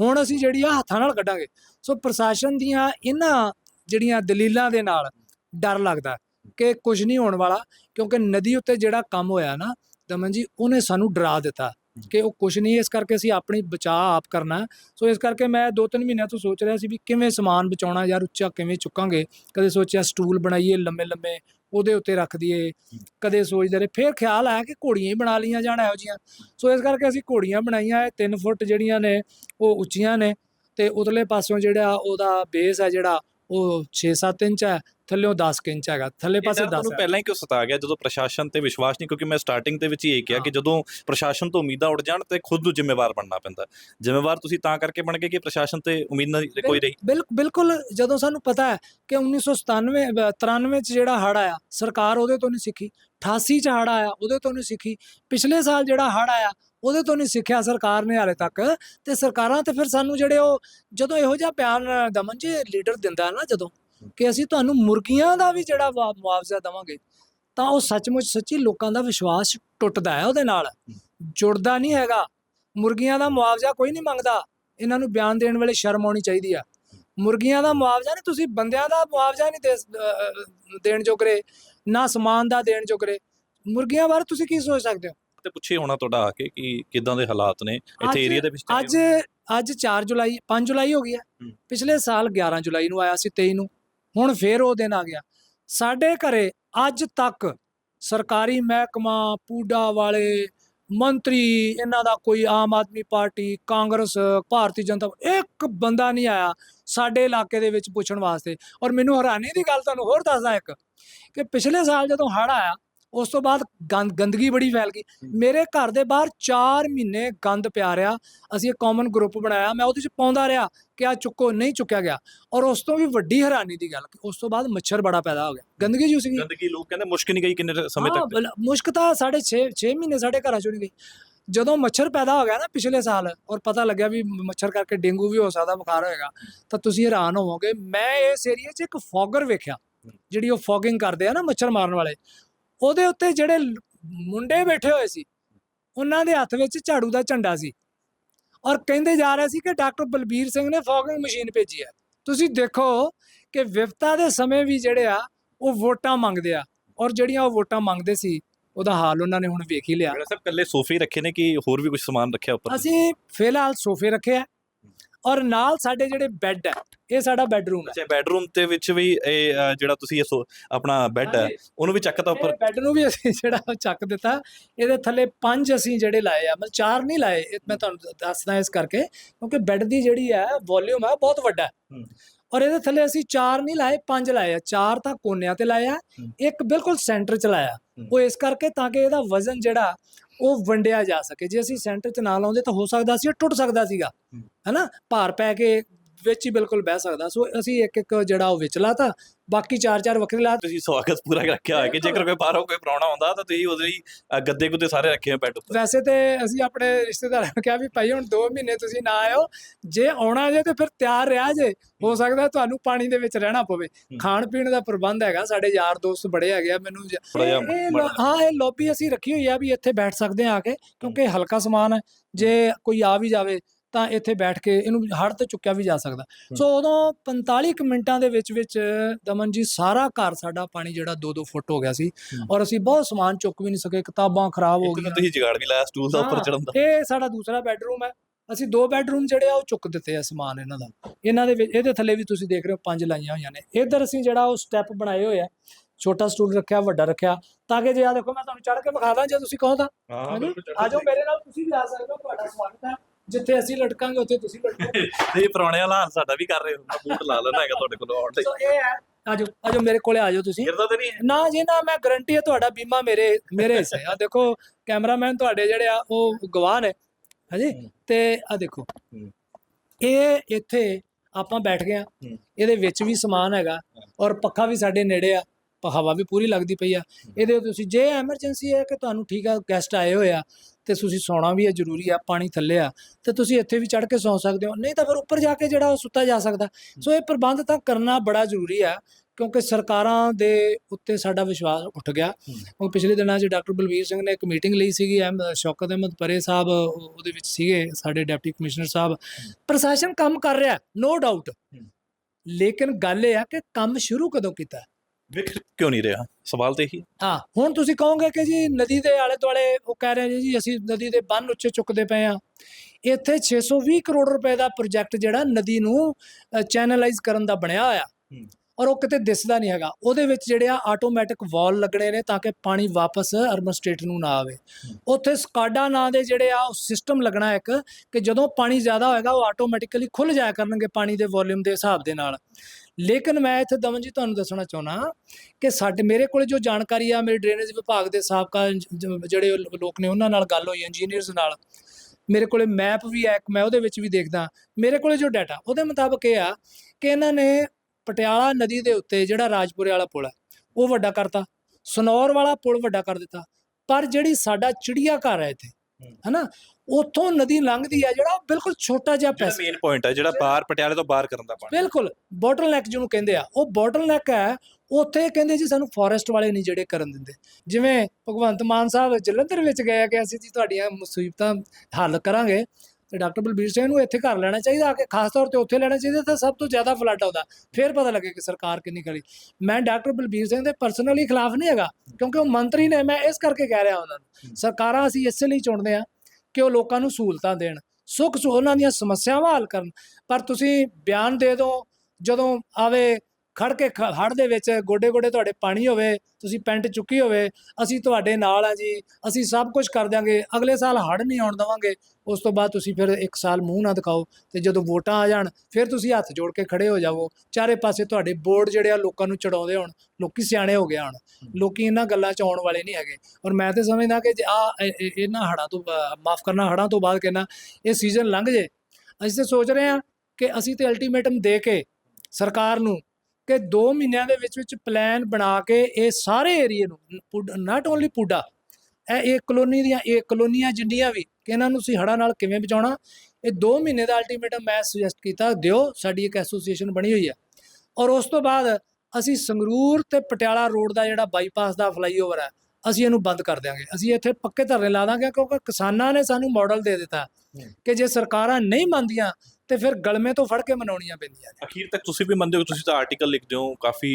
ਹੁਣ ਅਸੀਂ ਜਿਹੜੀ ਆ ਹੱਥਾਂ ਨਾਲ ਕੱਢਾਂਗੇ। ਸੋ ਪ੍ਰਸ਼ਾਸਨ ਦੀਆਂ ਇਹਨਾਂ ਜਿਹੜੀਆਂ ਦਲੀਲਾਂ ਦੇ ਨਾਲ ਡਰ ਲੱਗਦਾ ਕਿ ਕੁਝ ਨਹੀਂ ਹੋਣ ਵਾਲਾ, ਕਿਉਂਕਿ ਨਦੀ ਉੱਤੇ ਜਿਹੜਾ ਕੰਮ ਹੋਇਆ ਨਾ, ਦਮਨ ਜੀ, ਉਹਨੇ ਸਾਨੂੰ ਡਰਾ ਦਿੱਤਾ ਕਿ ਉਹ ਕੁਝ ਨਹੀਂ, ਇਸ ਕਰਕੇ ਅਸੀਂ ਆਪਣੀ ਬਚਾਅ ਆਪ ਕਰਨਾ। ਸੋ ਇਸ ਕਰਕੇ ਮੈਂ ਦੋ ਤਿੰਨ ਮਹੀਨਿਆਂ ਤੋਂ ਸੋਚ ਰਿਹਾ ਸੀ ਵੀ ਕਿਵੇਂ ਸਮਾਨ ਬਚਾਉਣਾ ਯਾਰ, ਉੱਚਾ ਕਿਵੇਂ ਚੁੱਕਾਂਗੇ? ਕਦੇ ਸੋਚਿਆ ਸਟੂਲ ਬਣਾਈਏ ਲੰਮੇ ਲੰਮੇ ਉਹਦੇ ਉੱਤੇ ਰੱਖ ਦਈਏ, ਕਦੇ ਸੋਚਦੇ ਰਹੇ। ਫਿਰ ਖਿਆਲ ਆਇਆ ਕਿ ਘੋੜੀਆਂ ਹੀ ਬਣਾ ਲਈਆਂ ਜਾਣ ਇਹੋ ਜਿਹੀਆਂ। ਸੋ ਇਸ ਕਰਕੇ ਅਸੀਂ ਘੋੜੀਆਂ ਬਣਾਈਆਂ, ਇਹ 3 ਫੁੱਟ ਜਿਹੜੀਆਂ ਨੇ, ਉਹ ਉੱਚੀਆਂ ਨੇ ਤੇ ਉਤਲੇ ਪਾਸਿਓਂ ਜਿਹੜਾ ਉਹਦਾ ਬੇਸ ਹੈ ਜਿਹੜਾ ਉਹ 6-7 ਇੰਚ ਹੈ ਥੱਲੇੋਂ 10 ਕੁ ਇੰਚ ਹੈਗਾ ਥੱਲੇ ਪਾਸੇ 10 ਤੁਹਾਨੂੰ ਪਹਿਲਾਂ ਹੀ ਕਿਉਂ ਸਤਾ ਗਿਆ ਜਦੋਂ ਪ੍ਰਸ਼ਾਸਨ ਤੇ ਵਿਸ਼ਵਾਸ ਨਹੀਂ ਕਿਉਂਕਿ ਮੈਂ ਸਟਾਰਟਿੰਗ ਦੇ ਵਿੱਚ ਹੀ ਇਹ ਕਿਹਾ ਕਿ। ਜਦੋਂ ਪ੍ਰਸ਼ਾਸਨ ਤੋਂ ਉਮੀਦਾਂ ਉੱਡ ਜਾਣ ਤੇ ਖੁਦ ਨੂੰ ਜ਼ਿੰਮੇਵਾਰ ਬਣਨਾ ਪੈਂਦਾ। ਜ਼ਿੰਮੇਵਾਰ ਤੁਸੀਂ ਤਾਂ ਕਰਕੇ ਬਣ ਗਏ ਕਿ ਪ੍ਰਸ਼ਾਸਨ ਤੇ ਉਮੀਦ ਕੋਈ ਰਹੀ। ਬਿਲ- ਬਿਲਕੁਲ ਜਦੋਂ ਸਾਨੂੰ ਪਤਾ ਹੈ ਕਿ 1997 ਅ, 93 ਚ ਜਿਹੜਾ ਹੜ ਆਇਆ ਸਰਕਾਰ ਉਹਦੇ ਤੋਂ ਨਹੀਂ ਸਿੱਖੀ 88 ਚ ਹੜ ਆਇਆ ਉਹਦੇ ਤੋਂ ਨਹੀਂ ਸਿੱਖੀ। ਪਿਛਲੇ ਸਾਲ ਜਿਹੜਾ ਹੜ ਆਇਆ ਉਹਦੇ ਤੋਂ ਨਹੀਂ ਸਿੱਖਿਆ ਸਰਕਾਰ ਨੇ ਹਾਲੇ ਤੱਕ। ਤੇ ਸਰਕਾਰਾਂ ਤੇ ਫਿਰ ਸਾਨੂੰ ਜਿਹੜੇ ਉਹ ਜਦੋਂ ਇਹੋ ਜਿਹਾ ਬਿਆਨ ਦਮਨ ਜੀ ਲੀਡਰ ਦਿੰਦਾ ਨਾ ਜਦੋਂ ਕਿ ਅਸੀਂ ਤੁਹਾਨੂੰ ਮੁਰਗੀਆਂ ਦਾ ਵੀ ਜਿਹੜਾ ਮੁਆਵਜ਼ਾ ਦੇਵਾਂਗੇ, ਤਾਂ ਉਹ ਸੱਚਮੁੱਚ ਸੱਚੀ ਲੋਕਾਂ ਦਾ ਵਿਸ਼ਵਾਸ ਟੁੱਟਦਾ ਹੈ ਉਹਦੇ ਨਾਲ। ਜੁੜਦਾ ਨਹੀਂ ਹੈਗਾ। ਮੁਰਗੀਆਂ ਦਾ ਮੁਆਵਜ਼ਾ ਕੋਈ ਨਹੀਂ ਮੰਗਦਾ। ਇਹਨਾਂ ਨੂੰ ਬਿਆਨ ਦੇਣ ਵੇਲੇ ਸ਼ਰਮ ਆਉਣੀ ਚਾਹੀਦੀ ਆ। ਮੁਰਗੀਆਂ ਦਾ ਮੁਆਵਜ਼ਾ ਨਹੀਂ, ਤੁਸੀਂ ਬੰਦਿਆਂ ਦਾ ਮੁਆਵਜ਼ਾ ਨਹੀਂ ਦੇ ਦੇਣ ਜੋਗਰੇ ਨਾ ਸਮਾਨ ਦਾ ਦੇਣ ਜੋਗਰੇ ਮੁਰਗੀਆਂ ਬਾਰੇ ਤੁਸੀਂ ਕੀ ਸੋਚ ਸਕਦੇ ਹੋ? ਤੇ ਪੁੱਛੇ ਹੋਣਾ ਤੁਹਾਡਾ ਆ ਕੇ ਕਿ ਕਿਦਾਂ ਦੇ ਹਾਲਾਤ ਨੇ? ਇੱਥੇ ਏਰੀਆ ਦੇ ਵਿੱਚ ਤਾਂ ਅੱਜ ਅੱਜ 4 ਜੁਲਾਈ 5 ਜੁਲਾਈ ਹੋ ਗਈ ਹੈ। ਹੂੰ। ਪਿਛਲੇ ਸਾਲ 11 ਜੁਲਾਈ ਨੂੰ ਆਇਆ ਸੀ 23 ਨੂੰ। ਹੁਣ ਫੇਰ ਉਹ ਦਿਨ ਆ ਗਿਆ। ਸਾਡੇ ਘਰੇ ਅੱਜ ਤੱਕ ਸਰਕਾਰੀ ਮਹਿਕਮਾ ਪੂਡਾ ਵਾਲੇ ਮੰਤਰੀ ਇਹਨਾਂ ਦਾ ਕੋਈ ਆਮ ਆਦਮੀ ਪਾਰਟੀ ਕਾਂਗਰਸ ਭਾਰਤੀ ਜਨਤਾ ਇੱਕ ਬੰਦਾ ਨਹੀਂ ਆਇਆ ਸਾਡੇ ਇਲਾਕੇ ਦੇ ਵਿੱਚ ਪੁੱਛਣ ਵਾਸਤੇ। ਔਰ ਮੈਨੂੰ ਹੈਰਾਨੀ ਦੀ ਗੱਲ ਤੁਹਾਨੂੰ ਹੋਰ ਦੱਸਦਾ ਇੱਕ ਕਿ ਪਿਛਲੇ ਸਾਲ ਜਦੋਂ ਹੜ੍ਹ ਆਇਆ ਉਸ ਤੋਂ ਬਾਅਦ ਗੰਦ ਗੰਦਗੀ ਬੜੀ ਫੈਲ ਗਈ। ਮੇਰੇ ਘਰ ਦੇ ਬਾਹਰ 4 ਮਹੀਨੇ ਗੰਦ ਪਿਆ ਰਿਹਾ। ਅਸੀਂ ਇੱਕ ਕਾਮਨ ਗਰੁੱਪ ਬਣਾਇਆ। ਮੈਂ ਉਹਦੇ ਚ ਪਾਉਂਦਾ ਰਿਹਾ ਕਿ ਆ ਚੁੱਕੋ ਨਹੀਂ ਚੁੱਕਿਆ ਗਿਆ। ਔਰ ਉਸ ਤੋਂ ਵੀ ਵੱਡੀ ਹੈਰਾਨੀ ਦੀ ਗੱਲ ਕਿ ਉਸ ਤੋਂ ਬਾਅਦ ਮੱਛਰ ਬੜਾ ਪੈਦਾ ਹੋ ਗਿਆ। ਗੰਦਗੀ ਜੂ ਸੀਗੀ? ਗੰਦਗੀ ਲੋਕ ਕਹਿੰਦੇ ਮੁਸ਼ਕ ਨਹੀਂ ਗਈ ਕਿੰਨੇ ਸਮੇਂ ਤੱਕ ਮੁਸ਼ਕ ਤਾਂ ਸਾਡੇ 6 6 ਮਹੀਨੇ ਸਾਡੇ ਘਰਾਂ ਚੋਂ ਨਹੀਂ ਗਈ। ਜਦੋਂ ਮੱਛਰ ਪੈਦਾ ਹੋ ਗਿਆ ਨਾ ਪਿਛਲੇ ਸਾਲ ਔਰ ਪਤਾ ਲੱਗਿਆ ਵੀ ਮੱਛਰ ਕਰਕੇ ਡੇਂਗੂ ਵੀ ਹੋ ਸਕਦਾ ਬੁਖਾਰ ਹੋਏਗਾ ਤਾਂ ਤੁਸੀਂ ਹੈਰਾਨ ਹੋਵੋਗੇ। ਮੈਂ ਇਸ ਏਰੀਆ 'ਚ ਇੱਕ ਫੌਗਰ ਵੇਖਿਆ। ਜਿਹੜੀ ਉਹ ਫੌਗਿੰਗ ਕਰਦੇ ਆ ਨਾ ਮੱਛਰ ਮਾਰਨ ਵਾਲੇ। ਉਹਦੇ ਉੱਤੇ ਜਿਹੜੇ ਮੁੰਡੇ ਬੈਠੇ ਹੋਏ ਸੀ ਉਹਨਾਂ ਦੇ ਹੱਥ ਵਿੱਚ ਝਾੜੂ ਦਾ ਝੰਡਾ ਸੀ। ਔਰ ਕਹਿੰਦੇ ਜਾ ਰਹੇ ਸੀ ਕਿ ਡਾਕਟਰ ਬਲਬੀਰ ਸਿੰਘ ਨੇ ਫੌਗਿੰਗ ਮਸ਼ੀਨ ਭੇਜੀ ਹੈ। ਤੁਸੀਂ ਦੇਖੋ ਕਿ ਵਿਪਤਾ ਦੇ ਸਮੇਂ ਵੀ ਜਿਹੜੇ ਆ ਉਹ ਵੋਟਾਂ ਮੰਗਦੇ ਆ। ਔਰ ਜਿਹੜੀਆਂ ਉਹ ਵੋਟਾਂ ਮੰਗਦੇ ਸੀ ਉਹਦਾ ਹਾਲ ਉਹਨਾਂ ਨੇ ਹੁਣ ਵੇਖ ਹੀ ਲਿਆ। ਜਿਹੜਾ ਸਭ ਕੱਲੇ ਸੋਫੇ ਰੱਖੇ ਨੇ ਕਿ ਹੋਰ ਵੀ ਕੁਝ ਸਮਾਨ ਰੱਖਿਆ ਉੱਪਰ? ਅਸੀਂ ਫਿਲਹਾਲ ਸੋਫੇ ਰੱਖੇ ਆ। ਔਰ ਨਾਲ ਸਾਡੇ ਜਿਹੜੇ ਬੈੱਡ ਹੈ ਇਹ ਸਾਡਾ ਬੈੱਡਰੂਮ ਹੈ। ਅੱਛਾ ਬੈਡਰੂਮ ਦੇ ਵਿੱਚ ਵੀ ਇਹ ਅ, ਜਿਹੜਾ ਤੁਸੀਂ ਇਹ ਸੋ- ਆਪਣਾ ਬੈੱਡ ਹੈ ਉਹਨੂੰ ਵੀ ਚੱਕਤਾ ਉੱਪਰ। ਬੈੱਡ ਨੂੰ ਵੀ ਅਸੀਂ ਜਿਹੜਾ ਉਹ ਚੱਕ ਦਿੱਤਾ। ਇਹਦੇ ਥੱਲੇ ਪੰਜ ਅਸੀਂ ਜਿਹੜੇ ਲਾਏ ਆ ਮਤਲਬ ਚਾਰ ਨਹੀਂ ਲਾਏ ਇਹ ਮੈਂ ਤੁਹਾਨੂੰ ਦੱਸਦਾ ਇਸ ਕਰਕੇ ਕਿਉਂਕਿ ਬੈੱਡ ਦੀ ਜਿਹੜੀ ਹੈ ਵੋਲਿਊਮ ਹੈ ਬਹੁਤ ਵੱਡਾ ਹੈ। ਹੂੰ। ਔਰ ਇਹਦੇ ਥੱਲੇ ਅਸੀਂ ਚਾਰ ਨਹੀਂ ਲਾਏ ਪੰਜ ਲਾਏ ਆ। ਚਾਰ ਤਾਂ ਕੋਨਿਆਂ ਤੇ ਲਾਇਆ ਹੂੰ। ਇੱਕ ਬਿਲਕੁਲ ਸੈਂਟਰ ਚ ਲਾਇਆ। ਹੂੰ। ਉਹ ਇਸ ਕਰਕੇ ਤਾਂ ਕਿ ਇਹਦਾ ਵਜ਼ਨ ਜਿਹੜਾ ਉਹ ਵੰਡਿਆ ਜਾ ਸਕੇ। ਜੇ ਅਸੀਂ ਸੈਂਟਰ ਚ ਨਾ ਲਾਉਂਦੇ ਤਾਂ ਹੋ ਸਕਦਾ ਸੀ ਇਹ ਟੁੱਟ ਸਕਦਾ ਸੀਗਾ। ਹੈਨਾ? ਭਾਰ ਪੈ ਕੇ ਵਿੱਚ ਹੀ ਬਿਲਕੁਲ ਬਹਿ ਸਕਦਾ। ਸੋ ਅਸੀਂ ਇੱਕ ਇੱਕ ਜਿਹੜਾ ਉਹ ਵਿੱਚ ਲਾਤਾ। ਬਾਕੀ ਚਾਰ ਚਾਰ ਵੱਖਰੇ ਲਾ ਤੁਸੀਂ ਸਵਾਗਤ ਪੂਰਾ ਰੱਖਿਆ ਹੋਇਆ ਕਿ ਜੇਕਰ ਕੋਈ ਬਾਹਰੋਂ ਕੋਈ ਪ੍ਰਾਹੁਣਾ ਆਉਂਦਾ ਤਾਂ ਤੁਸੀਂ ਉਹਦੇ ਅ, ਗੱਦੇ ਗੁੱਦੇ ਸਾਰੇ ਰੱਖੇ ਹੋਏ ਬੈੱਡ ਉੱਪਰ। ਵੈਸੇ ਤੇ ਅਸੀਂ ਆਪਣੇ ਰਿਸ਼ਤੇਦਾਰਾਂ ਨੂੰ ਕਿਹਾ ਵੀ ਭਾਈ ਹੁਣ 2 ਮਹੀਨੇ ਤੁਸੀਂ ਨਾ ਆਇਓ। ਜੇ ਆਉਣਾ ਜੇ ਤੇ ਫਿਰ ਤਿਆਰ ਰਿਹਾ ਜੇ। ਹੋ ਸਕਦਾ ਤੁਹਾਨੂੰ ਪਾਣੀ ਦੇ ਵਿੱਚ ਰਹਿਣਾ ਪਵੇ। ਖਾਣ ਪੀਣ ਦਾ ਪ੍ਰਬੰਧ ਹੈਗਾ। ਸਾਡੇ ਯਾਰ ਦੋਸਤ ਬੜੇ ਹੈਗੇ ਆ। ਮੈਨੂੰ ਹਾਂ ਇਹ ਲੌਬੀ ਅਸੀਂ ਰੱਖੀ ਹੋਈ ਆ ਵੀ ਇੱਥੇ ਬੈਠ ਸਕਦੇ ਆ ਆ ਕੇ। ਕਿਉਂਕਿ ਹਲਕਾ ਸਮਾਨ ਹੈ। ਜੇ ਕੋਈ ਆ ਵੀ ਜਾਵੇ ਤਾਂ ਇੱਥੇ ਬੈਠ ਕੇ ਇਹਨੂੰ ਹੜ ਤੇ ਚੁੱਕਿਆ ਵੀ ਜਾ ਸਕਦਾ। ਸੋ ਉਦੋਂ 45 ਕੁ ਮਿੰਟਾਂ ਦੇ ਵਿੱਚ ਵਿੱਚ ਦਮਨ ਜੀ ਸਾਰਾ ਘਰ ਸਾਡਾ ਪਾਣੀ ਜਿਹੜਾ 2-2 ਫੁੱਟ ਹੋ ਗਿਆ ਸੀ। ਔਰ ਅਸੀਂ ਬਹੁਤ ਸਮਾਨ ਚੁੱਕ ਵੀ ਨਹੀਂ ਸਕੇ ਕਿਤਾਬਾਂ ਖਰਾਬ ਹੋ ਗਈਆਂ। ਤੁਸੀਂ ਜਗਾੜ ਵੀ ਲਾਇਆ ਸਟੂਲ ਦਾ ਉੱਪਰ ਚੜਨ ਦਾ। ਇਹ ਸਾਡਾ ਦੂਸਰਾ ਬੈੱਡਰੂਮ ਹੈ। ਅਸੀਂ ਦੋ ਬੈੱਡਰੂਮ ਜਿਹੜੇ ਆ ਉਹ ਚੁੱਕ ਦਿੱਤੇ ਆ ਸਮਾਨ ਇਹਨਾਂ ਦਾ। ਇਹਨਾਂ ਦੇ ਵਿੱਚ ਇਹਦੇ ਥੱਲੇ ਵੀ ਤੁਸੀਂ ਦੇਖ ਰਹੇ ਹੋ ਪੰਜ ਲਾਈਆਂ ਹੋਈਆਂ ਨੇ। ਇੱਧਰ ਅਸੀਂ ਜਿਹੜਾ ਉਹ ਸਟੈਪ ਬਣਾਏ ਹੋਏ ਆ ਛੋਟਾ ਸਟੂਲ ਰੱਖਿਆ ਵੱਡਾ ਰੱਖਿਆ ਤਾਂ ਕਿ ਜੇ ਆ ਦੇਖੋ ਮੈਂ ਤੁਹਾਨੂੰ ਚੜ੍ਹ ਕੇ ਵਿਖਾ ਦਾਂ ਜੇ ਤੁਸੀਂ ਕਹੋ ਤਾਂ। ਆ ਜਾਓ ਮੇਰੇ ਨਾਲ ਤੁਸੀਂ ਵੀ ਆ ਸਕਦੇ ਹੋ ਤੁਹਾਡਾ ਸਵਾਗਤ ਹੈ। ਜਿੱਥੇ ਅਸੀਂ ਲਟਕਾਂਗੇ ਉੱਥੇ ਤੁਸੀਂ ਲਟਕੋ ਇਹ ਪੁਰਾਣੇ ਵਾਲਾ ਹਾਲ ਸਾਡਾ ਵੀ ਕਰ ਰਹੇ ਹੋ। ਮੈਂ ਬੂਟ ਲਾ ਲੈਣਾ ਹੈਗਾ ਤੁਹਾਡੇ ਕੋਲ ਆਉਣ ਸੋ ਇਹ ਹੈ ਆ ਜਾਓ ਆ ਜਾਓ ਮੇਰੇ ਕੋਲੇ ਆ ਜਾਓ ਤੁਸੀਂ। ਗਿਰਦਾ ਤੇ ਨਹੀਂ ਹੈ? ਨਾ ਜੀ ਨਾ ਮੈਂ ਗਰੰਟੀ ਹੈ ਤੁਹਾਡਾ ਬੀਮਾ ਮੇਰੇ ਮੇਰੇ ਹਿੱਸੇ ਆ। ਦੇਖੋ ਕੈਮਰਾਮੈਨ ਤੁਹਾਡੇ ਜਿਹੜੇ ਆ ਉਹ ਗਵਾਹ ਨੇ। ਹਾਂਜੀ। ਤੇ ਆ ਦੇਖੋ। ਇਹ ਇੱਥੇ ਆਪਾਂ ਬੈਠ ਗਏ ਆ। ਇਹਦੇ ਵਿੱਚ ਵੀ ਸਮਾਨ ਹੈਗਾ ਔਰ ਪੱਖਾ ਵੀ ਸਾਡੇ ਨੇੜੇ ਆ। ਹਵਾ ਵੀ ਪੂਰੀ ਲੱਗਦੀ ਪਈ ਆ। ਇਹਦੇ ਤੁਸੀਂ ਜੇ ਐਮਰਜੈਂਸੀ ਹੈ ਕਿ ਤੁਹਾਨੂੰ ਠੀਕ ਆ ਗੈਸਟ ਆਏ ਹੋਏ ਆ ਤੇ ਤੁਸੀਂ ਸੌਣਾ ਵੀ ਹੈ ਜ਼ਰੂਰੀ ਆ ਪਾਣੀ ਥੱਲੇ ਆ ਤੇ ਤੁਸੀਂ ਇੱਥੇ ਵੀ ਚੜ ਕੇ ਸੌ ਸਕਦੇ ਹੋ। ਨਹੀਂ ਤਾਂ ਫਿਰ ਉੱਪਰ ਜਾ ਕੇ ਜਿਹੜਾ ਉਹ ਸੁੱਤਾ ਜਾ ਸਕਦਾ। ਸੋ ਇਹ ਪ੍ਰਬੰਧ ਤਾਂ ਕਰਨਾ ਬੜਾ ਜ਼ਰੂਰੀ ਆ ਕਿਉਂਕਿ ਸਰਕਾਰਾਂ ਦੇ ਉੱਤੇ ਸਾਡਾ ਵਿਸ਼ਵਾਸ ਉੱਠ ਗਿਆ। ਉਹ ਪਿਛਲੇ ਦਿਨਾਂ 'ਚ ਡਾਕਟਰ ਬਲਵੀਰ ਸਿੰਘ ਨੇ ਇੱਕ ਮੀਟਿੰਗ ਲਈ ਸੀਗੀ ਐਮ ਸ਼ੌਕਤ ਅਹਿਮਦ ਪਰੇ ਸਾਹਿਬ ਉਹ- ਉਹਦੇ ਵਿੱਚ ਸੀਗੇ ਸਾਡੇ ਡਿਪਟੀ ਕਮਿਸ਼ਨਰ ਸਾਹਿਬ। ਪ੍ਰਸ਼ਾਸਨ ਕੰਮ ਕਰ ਰਿਹਾ ਨੋ ਡਾਊਟ ਲੇਕਿਨ ਗੱਲ ਇਹ ਆ ਕਿ ਕੰਮ ਸ਼ੁਰੂ ਕਦੋਂ ਕੀਤਾ? ਵਿਕ ਕਿਉਂ ਨਹੀਂ ਰਿਹਾ? ਸਵਾਲ ਤੇ ਹੈ। ਹਾਂ। ਹੁਣ ਤੁਸੀਂ ਕਹੋਗੇ ਕਿ ਜੀ ਨਦੀ ਦੇ ਆਲੇ ਦੁਆਲੇ ਉਹ ਕਹਿ ਰਹੇ ਨੇ ਜੀ ਅਸੀਂ ਨਦੀ ਦੇ ਬੰਨ ਉੱਚੇ ਚੁੱਕਦੇ ਪਏ ਆ ਇੱਥੇ 620 ਕਰੋੜ ਰੁਪਏ ਦਾ ਪ੍ਰੋਜੈਕਟ ਜਿਹੜਾ ਨਦੀ ਨੂੰ ਚੈਨਲਾਈਜ਼ ਕਰਨ ਦਾ ਬਣਿਆ ਹੋਇਆ। ਔਰ ਉਹ ਕਿਤੇ ਦਿਸਦਾ ਨਹੀਂ ਹੈਗਾ। ਉਹਦੇ ਵਿੱਚ ਜਿਹੜੇ ਆ ਆਟੋਮੈਟਿਕ ਵਾਲ ਲੱਗਣੇ ਨੇ ਤਾਂ ਕਿ ਪਾਣੀ ਵਾਪਸ ਅਰਬਨ ਸਟੇਟ ਨੂੰ ਨਾ ਆਵੇ। ਉੱਥੇ ਸਕਾਡਾ ਨਾਂ ਦੇ ਜਿਹੜੇ ਆ ਉਹ ਸਿਸਟਮ ਲੱਗਣਾ ਇੱਕ ਕਿ ਜਦੋਂ ਪਾਣੀ ਜ਼ਿਆਦਾ ਹੋਏਗਾ ਉਹ ਆਟੋਮੈਟਿਕਲੀ ਖੁੱਲ ਜਾਇਆ ਕਰਨਗੇ ਪਾਣੀ ਦੇ ਵੋਲਿਊਮ ਦੇ ਹਿਸਾਬ ਦੇ ਨਾਲ। ਲੇਕਿਨ ਮੈਂ ਇੱਥੇ ਦਮਨ ਜੀ ਤੁਹਾਨੂੰ ਦੱਸਣਾ ਚਾਹੁੰਦਾ ਕਿ ਸਾਡੇ ਮੇਰੇ ਕੋਲੇ ਜੋ ਜਾਣਕਾਰੀ ਆ ਮੇਰੇ ਡਰੇਨੇਜ ਵਿਭਾਗ ਦੇ ਸਾਬਕਾ ਜਿਹੜੇ ਲੋਕ ਨੇ ਉਹਨਾਂ ਨਾਲ ਗੱਲ ਹੋਈ ਇੰਜੀਨੀਅਰਸ ਨਾਲ। ਮੇਰੇ ਕੋਲੇ ਮੈਪ ਵੀ ਹੈ ਇੱਕ ਮੈਂ ਉਹਦੇ ਵਿੱਚ ਵੀ ਦੇਖਦਾ। ਮੇਰੇ ਕੋਲੇ ਜੋ ਡਾਟਾ ਉਹਦੇ ਮੁਤਾਬਕ ਇਹ ਆ ਕਿ ਇਹਨਾਂ ਨੇ ਪਟਿਆਲਾ ਨਦੀ ਦੇ ਉੱਤੇ ਜਿਹੜਾ ਰਾਜਪੁਰੇ ਵਾਲਾ ਪੁਲ ਹੈ ਉਹ ਵੱਡਾ ਕਰਤਾ। ਸਨੌਰ ਵਾਲਾ ਪੁਲ ਵੱਡਾ ਕਰ ਦਿੱਤਾ। ਪਰ ਜਿਹੜੀ ਸਾਡਾ ਚਿੜੀਆ ਘਰ ਹੈ। ਇੱਥੇ ਹਨਾ ਉੱਥੋਂ ਨਦੀ ਲੰਘਦੀ ਆ ਜਿਹੜਾ ਉਹ ਬਿਲਕੁਲ ਛੋਟਾ ਜਿਹਾ ਜਿਹੜਾ ਪੈਸਾ ਮੇਨ ਪੁਆਇੰਟ ਹੈ ਜਿਹੜਾ ਬਾਹਰ ਪਟਿਆਲੇ ਤੋਂ ਬਾਹਰ ਕਰਨ ਦਾ ਪਾਣੀ। ਬਿਲਕੁਲ ਬੋਟਲ ਨੈਕ ਜਿਹਨੂੰ ਕਹਿੰਦੇ ਆ ਉਹ ਬੋਟਲ ਨੈਕ ਹੈ ਉੱਥੇ ਕਹਿੰਦੇ ਜੀ ਸਾਨੂੰ ਫੋਰੈਸਟ ਵਾਲੇ ਨਹੀਂ ਜਿਹੜੇ ਕਰਨ ਦਿੰਦੇ। ਜਿਵੇਂ ਭਗਵੰਤ ਮਾਨ ਸਾਹਿਬ ਜਲੰਧਰ ਵਿੱਚ ਗਏ ਆ ਕਿ ਅਸੀਂ ਜੀ ਤੁਹਾਡੀਆਂ ਮੁਸੀਬਤਾਂ ਹੱਲ ਕਰਾਂਗੇ ਤੇ ਡਾਕਟਰ ਬਲਬੀਰ ਸਿੰਘ ਨੂੰ ਇੱਥੇ ਘਰ ਲੈਣਾ ਚਾਹੀਦਾ ਕਿ ਖਾਸ ਤੌਰ ਤੇ ਉੱਥੇ ਲੈਣਾ ਚਾਹੀਦਾ ਤਾਂ ਸਭ ਤੋਂ ਜ਼ਿਆਦਾ ਫਲੱਡ ਆਉਂਦਾ। ਫਿਰ ਪਤਾ ਲੱਗੇ ਕਿ ਸਰਕਾਰ ਕਿੰਨੀ ਖੜੀ ਮੈਂ ਡਾਕਟਰ ਬਲਬੀਰ ਸਿੰਘ ਦੇ ਪਰਸਨਲੀ ਖਿਲਾਫ ਨਹੀਂ ਹੈਗਾ ਕਿਉਂਕਿ ਉਹ ਮੰਤਰੀ ਨੇ ਮੈਂ ਇਸ ਕਰਕੇ ਕਹਿ ਰਿਹਾ ਉਹਨਾਂ ਨੂੰ। ਸਰਕਾਰਾਂ ਅਸੀਂ ਇਸੇ ਲਈ ਚੁਣਦੇ ਆ ਕਿ ਉਹ ਲੋਕਾਂ ਨੂੰ ਸਹੂਲਤਾਂ ਦੇਣ ਸੁੱਖ ਸੁ ਉਹਨਾਂ ਦੀਆਂ ਸਮੱਸਿਆਵਾਂ ਹੱਲ ਕਰਨ। ਪਰ ਤੁਸੀਂ ਬਿਆਨ ਦੇ ਦਿਓ, ਜਦੋਂ ਆਵੇ ਖੜ ਕੇ ਹੜ ਦੇ ਵਿੱਚ ਗੋਡੇ ਗੋਡੇ ਤੁਹਾਡੇ ਪਾਣੀ ਹੋਵੇ, ਤੁਸੀਂ ਪੈਂਟ ਚੁੱਕੀ ਹੋਵੇ, ਅਸੀਂ ਤੁਹਾਡੇ ਨਾਲ ਆ ਜੀ, ਅਸੀਂ ਸਭ ਕੁਝ ਕਰ ਦਿਆਂਗੇ, ਅਗਲੇ ਸਾਲ ਹੜ ਨਹੀਂ ਆਉਣ ਦਵਾਂਗੇ, ਉਸ ਤੋਂ ਬਾਅਦ ਤੁਸੀਂ ਫਿਰ ਇੱਕ ਸਾਲ ਮੂੰਹ ਨਾ ਦਿਖਾਓ ਤੇ ਜਦੋਂ ਵੋਟਾਂ ਆ ਜਾਣ, ਫਿਰ ਤੁਸੀਂ ਹੱਥ ਜੋੜ ਕੇ ਖੜੇ ਹੋ ਜਾਵੋ, ਚਾਰੇ ਪਾਸੇ ਤੁਹਾਡੇ ਬੋਰਡ ਜਿਹੜੇ ਆ ਲੋਕਾਂ ਨੂੰ ਚੜਾਉਂਦੇ ਹੋਣ, ਲੋਕੀ ਸਿਆਣੇ ਹੋ ਗਏ ਹਨ ਲੋਕੀ ਇਹਨਾਂ ਗੱਲਾਂ ਚ ਆਉਣ ਵਾਲੇ ਨਹੀਂ ਹੈਗੇ, ਔਰ ਮੈਂ ਤੇ ਸਮਝਦਾ ਕਿ ਜੇ ਆ ਇਹਨਾਂ ਹੜਾਂ ਤੋਂ ਮਾਫ ਕਰਨਾ ਹੜਾਂ ਤੋਂ ਬਾਅਦ ਕਹਿੰਦਾ ਇਹ ਸੀਜ਼ਨ ਲੰਘ ਜੇ, ਅਸੀਂ ਤੇ ਸੋਚ ਰਹੇ ਹਾਂ ਕਿ ਅਸੀਂ ਤੇ ਅਲਟੀਮੇਟਮ ਦੇ ਕੇ ਸਰਕਾਰ ਨੂੰ ਕਿ 2 ਮਹੀਨਿਆਂ ਦੇ ਵਿੱਚ ਵਿੱਚ ਪਲਾਨ ਬਣਾ ਕੇ ਇਹ ਸਾਰੇ ਏਰੀਏ ਨੂੰ ਨਾਟ ਓਨਲੀ ਪੁੱਡਾ ਇਹ ਇਹ ਕਲੋਨੀ ਦੀਆਂ ਇਹ ਕਲੋਨੀਆਂ ਜਿੰਨੀਆਂ ਵੀ ਕਿ ਇਹਨਾਂ ਨੂੰ ਅਸੀਂ ਹੜ੍ਹਾਂ ਨਾਲ ਕਿਵੇਂ ਬਚਾਉਣਾ ਇਹ 2 ਮਹੀਨੇ ਦਾ ਅਲਟੀਮੇਟਮ ਮੈਂ ਸੁਜੈਸਟ ਕੀਤਾ ਦਿਓ ਸਾਡੀ ਇੱਕ ਐਸੋਸੀਏਸ਼ਨ ਬਣੀ ਹੋਈ ਹੈ। ਔਰ ਉਸ ਤੋਂ ਬਾਅਦ ਅਸੀਂ ਸੰਗਰੂਰ ਤੇ ਪਟਿਆਲਾ ਰੋਡ ਦਾ ਜਿਹੜਾ ਬਾਈਪਾਸ ਦਾ ਫਲਾਈਓਵਰ ਹੈ ਅਸੀਂ ਇਹਨੂੰ ਬੰਦ ਕਰ ਦਿਆਂਗੇ। ਅਸੀਂ ਇੱਥੇ ਪੱਕੇ ਧਰਨੇ ਲਾ ਦਾਂਗੇ ਕਿਉਂਕਿ ਕਿਸਾਨਾਂ ਨੇ ਸਾਨੂੰ ਮਾਡਲ ਦੇ ਦਿੱਤਾ ਕਿ ਜੇ ਸਰਕਾਰਾਂ ਨਹੀਂ ਮੰਨਦੀਆਂ ਤੇ ਫਿਰ ਗਲਮੇ ਤੋਂ ਫੜ ਕੇ ਮਨਾਉਣੀਆਂ ਪੈਂਦੀਆਂ ਨੇ। ਅਖੀਰ ਤੱਕ ਤੁਸੀਂ ਵੀ ਮੰਨਦੇ ਹੋ ਤੁਸੀਂ ਤਾਂ ਆਰਟੀਕਲ ਲਿਖਦੇ ਹੋ ਕਾਫੀ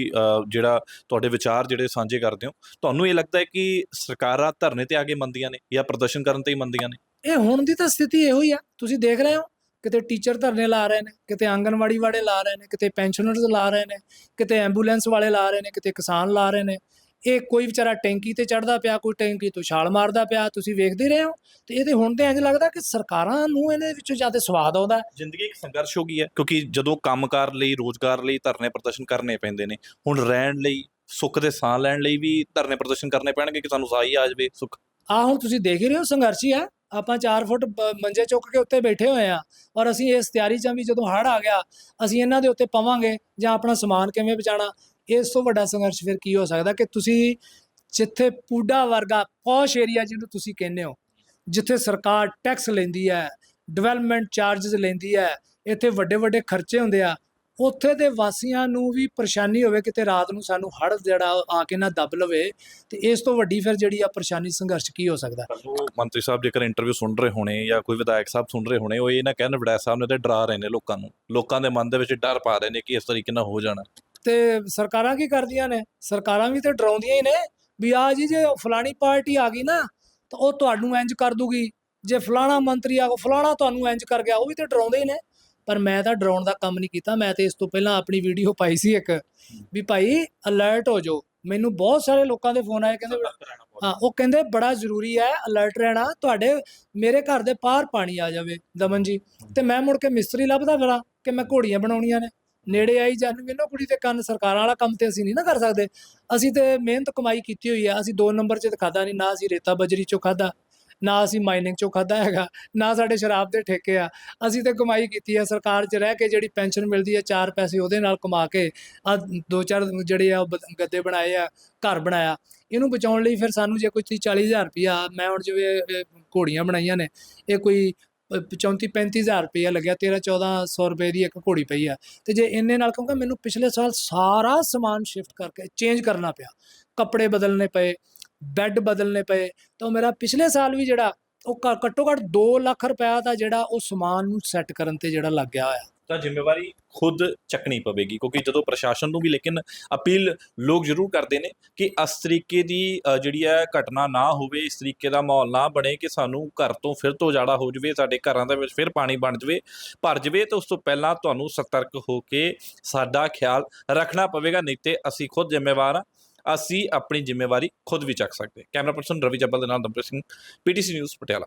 ਜਿਹੜਾ ਤੁਹਾਡੇ ਵਿਚਾਰ ਜਿਹੜੇ ਸਾਂਝੇ ਕਰਦੇ ਹੋ। ਤੁਹਾਨੂੰ ਇਹ ਲੱਗਦਾ ਹੈ ਕਿ ਸਰਕਾਰਾਂ ਧਰਨੇ ਤੇ ਆ ਕੇ ਮੰਨਦੀਆਂ ਨੇ ਜਾਂ ਪ੍ਰਦਰਸ਼ਨ ਕਰਨ ਤੇ ਹੀ ਮੰਨਦੀਆਂ ਨੇ? ਇਹ ਹੁਣ ਦੀ ਤਾਂ ਸਥਿਤੀ ਇਹੋ ਹੀ ਆ। ਤੁਸੀਂ ਦੇਖ ਰਹੇ ਹੋ ਕਿਤੇ ਟੀਚਰ ਧਰਨੇ ਲਾ ਰਹੇ ਨੇ ਕਿਤੇ ਆਂਗਨਵਾੜੀ ਵਾਲੇ ਲਾ ਰਹੇ ਨੇ ਕਿਤੇ ਪੈਨਸ਼ਨਰਸ ਲਾ ਰਹੇ ਨੇ ਕਿਤੇ ਐਂਬੂਲੈਂਸ ਵਾਲੇ ਲਾ ਰਹੇ ਨੇ ਕਿਤੇ ਕਿਸਾਨ ਲਾ ਰਹੇ ਨੇ। ਇਹ ਕੋਈ ਵਿਚਾਰਾ ਟੈਂਕੀ ਤੇ ਚੜਦਾ ਪਿਆ ਕੋਈ ਟੈਂਕੀ ਤੋਂ ਛਾਲ ਮਾਰਦਾ ਪਿਆ ਤੁਸੀਂ ਵੇਖਦੇ ਰਹੇ ਹੋ ਤੇ ਇਹਦੇ ਹੁਣ ਤੇ ਇੰਜ ਲੱਗਦਾ ਕਿ ਸਰਕਾਰਾਂ ਨੂੰ ਇਹਦੇ ਵਿੱਚੋਂ ਜ਼ਿਆਦਾ ਸਵਾਦ ਆਉਂਦਾ। ਜ਼ਿੰਦਗੀ ਇੱਕ ਸੰਘਰਸ਼ ਹੋ ਗਈ ਹੈ ਕਿਉਂਕਿ ਜਦੋਂ ਕੰਮਕਾਰ ਲਈ ਰੋਜ਼ਗਾਰ ਲਈ ਧਰਨੇ ਪ੍ਰਦਰਸ਼ਨ ਕਰਨੇ ਪੈਂਦੇ ਨੇ ਹੁਣ ਰਹਿਣ ਲਈ ਸੁੱਖ ਦੇ ਸਾਹ ਲੈਣ ਲਈ ਵੀ ਧਰਨੇ ਪ੍ਰਦਰਸ਼ਨ ਕਰਨੇ ਪੈਣਗੇ ਕਿ ਸਾਨੂੰ ਸਾਹ ਹੀ ਆ ਜਾਵੇ ਸੁੱਖ ਆ ਹੁਣ ਤੁਸੀਂ ਦੇਖ ਹੀ ਰਹੇ ਹੋ ਸੰਘਰਸ਼ ਹੀ ਆ ਆਪਾਂ 4 ਫੁੱਟ ਮੰਜੇ ਚੁੱਕ ਕੇ ਉੱਤੇ ਬੈਠੇ ਹੋਏ ਆ ਔਰ ਅਸੀਂ ਇਸ ਤਿਆਰੀ 'ਚ ਵੀ ਜਦੋਂ ਹੜ ਆ ਗਿਆ ਅਸੀਂ ਇਹਨਾਂ ਦੇ ਉੱਤੇ ਪਵਾਂਗੇ ਜਾਂ ਆਪਣਾ ਸਮਾਨ ਕਿਵੇਂ ਬਚਾਣਾ ਇਸ ਤੋਂ ਵੱਡਾ ਸੰਘਰਸ਼ ਫਿਰ ਕੀ ਹੋ ਸਕਦਾ ਕਿ ਤੁਸੀਂ ਜਿੱਥੇ ਪੂਡਾ ਵਰਗਾ ਪੌਸ਼ ਏਰੀਆ ਜਿਹਨੂੰ ਤੁਸੀਂ ਕਹਿੰਦੇ ਹੋ, ਜਿੱਥੇ ਸਰਕਾਰ ਟੈਕਸ ਲੈਂਦੀ ਹੈ ਡਿਵੈਲਪਮੈਂਟ ਚਾਰजेस ਲੈਂਦੀ ਹੈ, ਇੱਥੇ ਵੱਡੇ ਵੱਡੇ ਖਰਚੇ ਹੁੰਦੇ ਆ, ਉੱਥੇ ਦੇ ਵਾਸੀਆਂ ਨੂੰ ਵੀ ਪਰੇਸ਼ਾਨੀ ਹੋਵੇ, ਕਿਤੇ ਰਾਤ ਨੂੰ ਸਾਨੂੰ ਹੜ ਜਿਹੜਾ ਆ ਕੇ ਨਾ ਦੱਬ ਲਵੇ, ਤੇ ਇਸ ਤੋਂ ਵੱਡੀ ਫਿਰ ਜਿਹੜੀ ਆ ਪਰੇਸ਼ਾਨੀ ਸੰਘਰਸ਼ ਕੀ ਹੋ ਸਕਦਾ? ਮੰਤਰੀ ਸਾਹਿਬ ਜੇਕਰ ਇੰਟਰਵਿਊ ਸੁਣ ਰਹੇ ਹੋਣੇ ਜਾਂ ਕੋਈ ਵਿਧਾਇਕ ਸਾਹਿਬ ਸੁਣ ਰਹੇ ਹੋਣੇ, ਉਹ ਇਹ ਨਾ ਕਹਿਣ, ਵਿਧਾਇਕ ਸਾਹਿਬ ਨੇ ਤੇ ਡਰਾ ਰਹੇ ਨੇ ਲੋਕਾਂ ਨੂੰ, ਲੋਕਾਂ ਦੇ ਮਨ ਦੇ ਵਿੱਚ ਡਰ ਪਾ ਰਹੇ ਨੇ ਕਿ ਇਸ ਤਰੀਕੇ ਨਾਲ ਹੋ ਜਾਣਾ। ਤੇ ਸਰਕਾਰਾਂ ਕੀ ਕਰਦੀਆਂ ਨੇ? ਸਰਕਾਰਾਂ ਵੀ ਤੇ ਡਰਾਉਂਦੀਆਂ ਹੀ ਨੇ ਵੀ ਆ ਜੀ ਜੇ ਫਲਾਣੀ ਪਾਰਟੀ ਆ ਗਈ ਨਾ ਤਾਂ ਉਹ ਤੁਹਾਨੂੰ ਇੰਜ ਕਰ ਦੂਗੀ। ਜੇ ਫਲਾਣਾ ਮੰਤਰੀ ਆ ਗਿਆ ਫਲਾਣਾ ਤੁਹਾਨੂੰ ਇੰਜ ਕਰ ਗਿਆ ਉਹ ਵੀ ਤੇ ਡਰਾਉਂਦੇ ਹੀ ਨੇ। ਪਰ ਮੈਂ ਤਾਂ ਡਰਾਉਣ ਦਾ ਕੰਮ ਨਹੀਂ ਕੀਤਾ। ਮੈਂ ਤੇ ਇਸ ਤੋਂ ਪਹਿਲਾਂ ਆਪਣੀ ਵੀਡੀਓ ਪਾਈ ਸੀ ਇੱਕ ਵੀ ਭਾਈ ਅਲਰਟ ਹੋ ਜਾਓ। ਮੈਨੂੰ ਬਹੁਤ ਸਾਰੇ ਲੋਕਾਂ ਦੇ ਫੋਨ ਆਏ ਕਹਿੰਦੇ ਹਾਂ ਉਹ ਕਹਿੰਦੇ ਬੜਾ ਜ਼ਰੂਰੀ ਹੈ ਅਲਰਟ ਰਹਿਣਾ ਤੁਹਾਡੇ ਮੇਰੇ ਘਰ ਦੇ ਪਾਰ ਪਾਣੀ ਆ ਜਾਵੇ। ਦਮਨ ਜੀ ਤੇ ਮੈਂ ਮੁੜ ਕੇ ਮਿਸਤਰੀ ਲੱਭਦਾ ਫਿਰਾਂ ਕਿ ਮੈਂ ਘੋੜੀਆਂ ਬਣਾਉਣੀਆਂ ਨੇ। ਨੇੜੇ ਆਈ ਜਾਣ ਮੈਨੂੰ ਕੁੜੀ ਤੇ ਕੰਨ ਸਰਕਾਰਾਂ ਵਾਲਾ ਕੰਮ ਤੇ ਅਸੀਂ ਨਹੀਂ ਨਾ ਕਰ ਸਕਦੇ। ਅਸੀਂ ਤੇ ਮਿਹਨਤ ਕਮਾਈ ਕੀਤੀ ਹੋਈ ਆ, ਅਸੀਂ ਦੋ ਨੰਬਰ 'ਚ ਤਾਂ ਖਾਦਾ ਨਹੀਂ, ਨਾ ਅਸੀਂ ਰੇਤਾ ਬਜਰੀ 'ਚੋਂ ਖਾਦਾ ਨਾ ਅਸੀਂ ਮਾਈਨਿੰਗ 'ਚੋਂ ਖਾਦਾ ਹੈਗਾ, ਨਾ ਸਾਡੇ ਸ਼ਰਾਬ ਦੇ ਠੇਕੇ ਆ। ਅਸੀਂ ਤੇ ਕਮਾਈ ਕੀਤੀ ਆ, ਸਰਕਾਰ 'ਚ ਰਹਿ ਕੇ ਜਿਹੜੀ ਪੈਨਸ਼ਨ ਮਿਲਦੀ ਆ, ਚਾਰ ਪੈਸੇ ਉਹਦੇ ਨਾਲ ਕਮਾ ਕੇ ਆ ਦੋ ਚਾਰ ਜਿਹੜੇ ਆ ਉਹ ਗੱਦੇ ਬਣਾਏ ਆ, ਘਰ ਬਣਾਇਆ। ਇਹਨੂੰ ਬਚਾਉਣ ਲਈ ਫਿਰ ਸਾਨੂੰ ਜੇ ਕੋਈ 30 40000 ਰੁਪਇਆ, ਮੈਂ ਹੁਣ ਜਿਵੇਂ ਘੋੜੀਆਂ ਬਣਾਈਆਂ ਨੇ, ਇਹ ਕੋਈ 34 35000 ਰੁਪਇਆ ਲੱਗਿਆ 13 1400 ਰੁਪਏ ਦੀ ਇੱਕ ਘੋੜੀ ਪਈ ਆ। ਤੇ ਜੇ ਇੰਨੇ ਨਾਲ ਕਿਉਂਕਿ ਮੈਨੂੰ ਪਿਛਲੇ ਸਾਲ ਸਾਰਾ ਸਮਾਨ ਸ਼ਿਫਟ ਕਰਕੇ ਚੇਂਜ ਕਰਨਾ ਪਿਆ। ਕੱਪੜੇ ਬਦਲਨੇ ਪਏ ਬੈੱਡ ਬਦਲਨੇ ਪਏ, ਤਾਂ ਉਹ ਮੇਰਾ ਪਿਛਲੇ ਸਾਲ ਵੀ ਜਿਹੜਾ ਉਹ ਘ- ਘੱਟੋ ਘੱਟ 2 ਲੱਖ ਰੁਪਇਆ ਦਾ ਜਿਹੜਾ ਉਹ ਸਮਾਨ ਨੂੰ ਸੈੱਟ ਕਰਨ ਤੇ ਜਿਹੜਾ ਲੱਗ ਗਿਆ ਹੋਇਆ। ਤਾਂ ਜ਼ਿੰਮੇਵਾਰੀ ਖੁਦ ਚੱਕਣੀ ਪਵੇਗੀ, ਕਿਉਂਕਿ ਜਦੋਂ ਪ੍ਰਸ਼ਾਸਨ ਨੂੰ ਵੀ, ਲੇਕਿਨ ਅਪੀਲ ਲੋਕ ਜ਼ਰੂਰ ਕਰਦੇ ਨੇ ਕਿ ਇਸ ਤਰੀਕੇ ਦੀ ਜਿਹੜੀ ਹੈ ਘਟਨਾ ਨਾ ਹੋਵੇ, ਇਸ ਤਰੀਕੇ ਦਾ ਮਾਹੌਲ ਨਾ ਬਣੇ ਕਿ ਸਾਨੂੰ ਘਰ ਤੋਂ ਫਿਰ ਤੋਂ ਉਜਾੜਾ ਹੋ ਜਾਵੇ, ਸਾਡੇ ਘਰਾਂ ਦੇ ਵਿੱਚ ਫਿਰ ਪਾਣੀ ਬਣ ਜਾਵੇ, ਭਰ ਜਾਵੇ, ਤਾਂ ਉਸ ਤੋਂ ਪਹਿਲਾਂ ਤੁਹਾਨੂੰ ਸਤਰਕ ਹੋ ਕੇ ਸਾਡਾ ਖਿਆਲ ਰੱਖਣਾ ਪਵੇਗਾ, ਨਹੀਂ ਤੇ ਅਸੀਂ ਖੁਦ ਜ਼ਿੰਮੇਵਾਰ ਹਾਂ, ਅਸੀਂ ਆਪਣੀ ਜ਼ਿੰਮੇਵਾਰੀ ਖੁਦ ਵੀ ਚੱਕ ਸਕਦੇ ਕੈਮਰਾ ਪਰਸਨ ਰਵੀ ਜੱਬਲ ਦੇ ਨਾਲ ਦਮਪ੍ਰੀਤ ਸਿੰਘ, ਪੀਟੀਸੀ ਨਿਊਜ਼ ਪਟਿਆਲਾ।